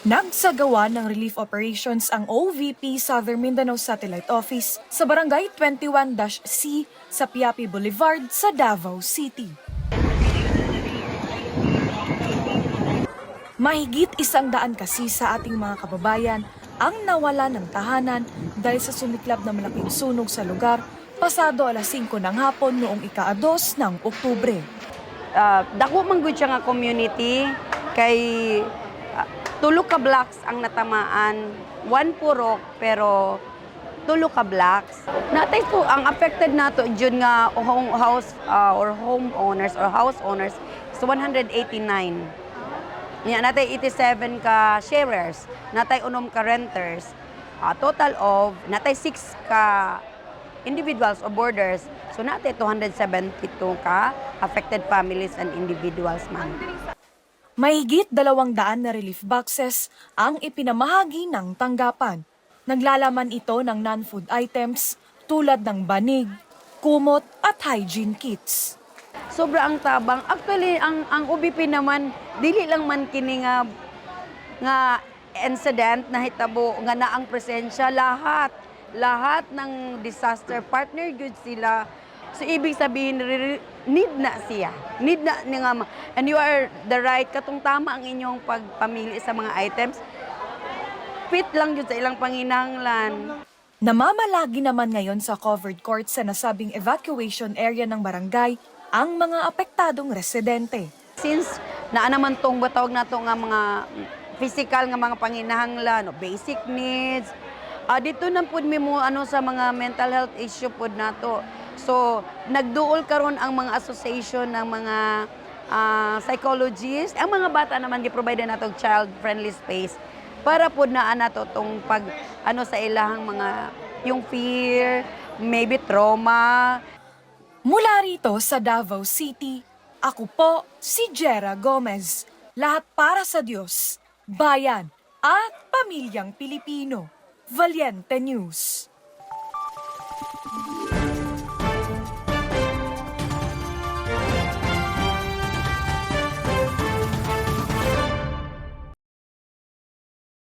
Nagsagawa ng relief operations ang OVP Southern Mindanao Satellite Office sa Barangay 21-C sa Piapi Boulevard sa Davao City. Mahigit isang daan kasi sa ating mga kababayan ang nawala ng tahanan dahil sa sumiklab na malaking sunog sa lugar pasado alas 5 ng hapon noong ika-2 ng Oktubre. uh, dako man siya nga community kay tulo ka blocks ang natamaan one purok pero tulo ka blocks natay po ang affected nato jud nga home house uh, or homeowners or house owners is 189 Nya natay 87 ka sharers, natay unom ka renters. a total of natay 6 ka individuals or boarders. So natay 272 ka affected families and individuals man. Mahigit dalawang daan na relief boxes ang ipinamahagi ng tanggapan. Naglalaman ito ng non-food items tulad ng banig, kumot at hygiene kits. Sobra ang tabang. Actually, ang ang UBP naman dili lang man kini nga nga incident na hitabo nga na ang presensya lahat lahat ng disaster partner good sila. So ibig sabihin need na siya. Need na ni nga and you are the right katong tama ang inyong pagpamili sa mga items. Fit lang yun sa ilang panginahanglan. Namamalagi naman ngayon sa covered court sa nasabing evacuation area ng barangay ang mga apektadong residente. Since naa naman tong batawag nato nga mga physical nga mga panginahanglan, no, basic needs, ah dito na mi mo ano sa mga mental health issue pud nato. So, nagduol karon ang mga association ng mga ah, psychologists. Ang mga bata naman gi-provide nato child-friendly space para pud naa nato tong pag ano sa ilahang mga yung fear, maybe trauma, Mula rito sa Davao City, ako po si Jera Gomez. Lahat para sa Diyos, bayan at pamilyang Pilipino. Valiente News.